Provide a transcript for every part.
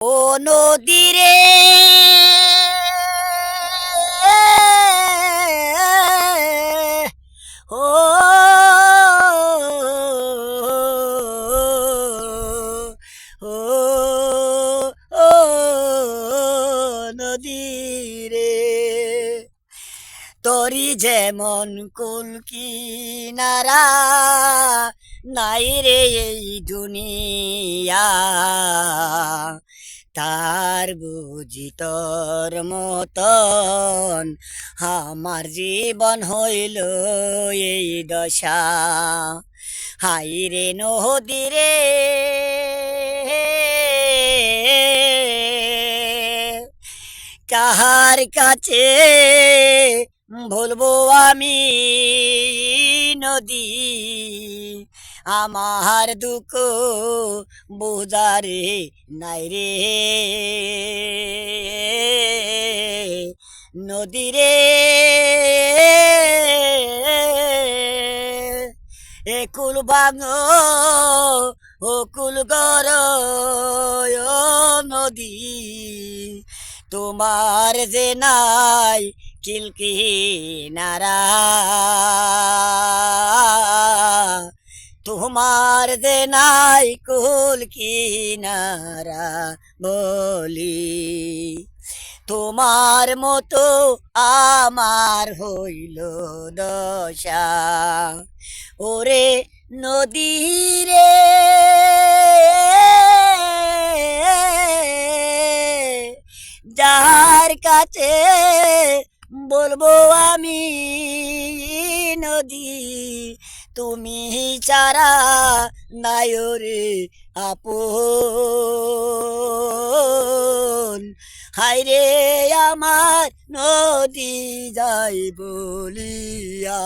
ও নদীরে ও নদীরে তরি যেমন কুল কিনারা নাই রে এই দুনিয়া। তার বুঝি তোর মতন। আমার জীবন হইল এই দশা। হাই রে নদী রে। কাহার কাছে বলব আমি নদী? আমার দুঃখ বোঝারে নাই রে। নদী রে। একুল বাঙ ও কুল গর নদী। তোমার যে নাই কিলকি নারা। তোমার যে নাই কুল কিনারা বলি, তোমার মতো আমার হইল দশা। ওরে নদী রে, যার কাছে বলব আমি নদী তুমি চারা নায়রে আপন হাইরে আমার নদী যাই বলিয়া।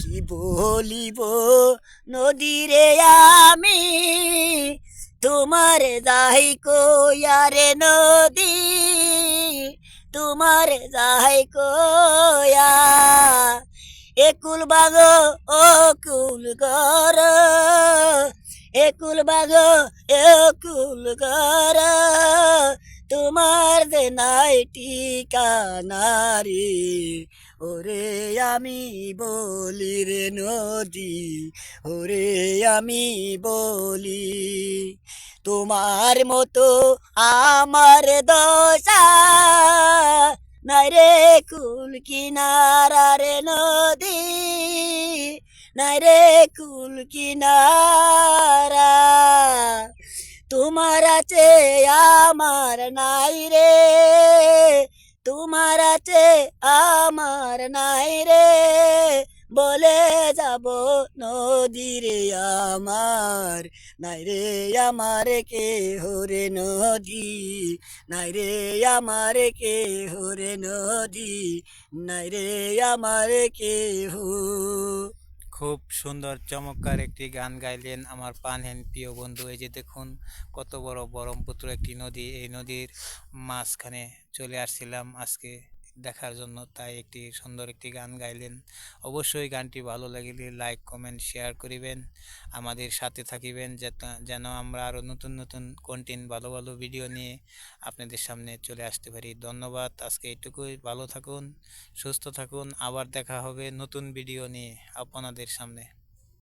কি বলিব নদীরে আমি? তোমার যাই কোয়ারে নদী, তোমার যাই কোয়া একুল বাগ ও কুল গর একুল বাগ, একুল গর তোমার যে নাই ঠিকানা ওরে আমি বলি রে নদী, ওরে আমি বলি। তোমার মতো আমার দশা নাই রে কুল কিনারা রে নদী নাইরে কুল কিনারা তোমার আছে আমার নাই রে তোমার আছে আমার নাই রে বলে যাব নদীরে আমার। নাই রে আমার কে হরে নদী। নাই রে আমার কে হরে নদী। নাই রে আমার কে হো খুব সুন্দর, চমৎকার একটি গান গাইলেন আমার পানহেন প্রিয় বন্ধু। এই যে দেখুন, কত বড় ব্রহ্মপুত্র একটি নদী। এই নদীর মাঝখানে চলে আসছিলাম আজকে। দেখার জন্য তাই একটি সুন্দর একটি গান গাইলেন। অবশ্যই গানটি ভালো লাগলে লাইক কমেন্ট শেয়ার করিবেন। আমাদের সাথে থাকিবেন যেন আমরা আরও নতুন নতুন কন্টেন্ট ভালো ভালো ভিডিও নিয়ে আপনাদের সামনে চলে আসতে পারি। ধন্যবাদ। আজকে এটুকুই ভালো থাকুন, সুস্থ থাকুন। আবার দেখা হবে নতুন ভিডিও নিয়ে আপনাদের সামনে।